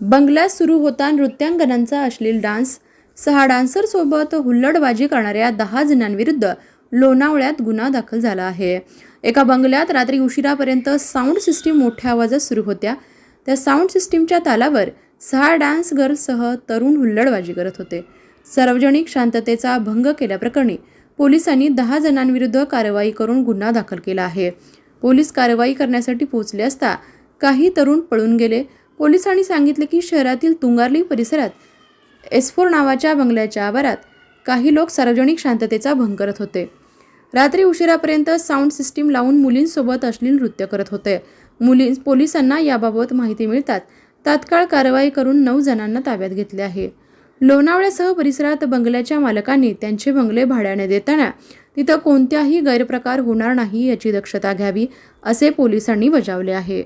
बंगल्यात सुरू होता नृत्यांगनांचा अश्लील डान्स. सहा डान्सरसोबत हुल्लडबाजी करणाऱ्या दहा जणांविरुद्ध लोणावळ्यात गुन्हा दाखल झाला आहे. एका बंगल्यात रात्री उशिरापर्यंत साऊंड सिस्टीम मोठ्या आवाजात सुरू होत्या. त्या साऊंड सिस्टीमच्या तालावर सहा डान्स गर्लसह तरुण हुल्लडबाजी करत होते. सार्वजनिक शांततेचा भंग केल्याप्रकरणी पोलिसांनी दहा जणांविरुद्ध कारवाई करून गुन्हा दाखल केला आहे. पोलीस कारवाई करण्यासाठी पोहोचले असता काही तरुण पळून गेले. पोलिसांनी सांगितले की शहरातील तुंगारली परिसरात एस्फोर नावाच्या बंगल्याच्या आवारात काही लोक सार्वजनिक शांततेचा भंग करत होते. रात्री उशिरापर्यंत साऊंड सिस्टीम लावून मुलींसोबत अश्लील नृत्य करत होते. मुली पोलिसांना याबाबत माहिती मिळतात तात्काळ कारवाई करून नऊ जणांना ताब्यात घेतले आहे. लोणावळ्यासह परिसरात बंगल्याच्या मालकांनी त्यांचे बंगले भाड्याने देताना तिथं कोणत्याही गैरप्रकार होणार नाही याची दक्षता घ्यावी असे पोलिसांनी बजावले आहे.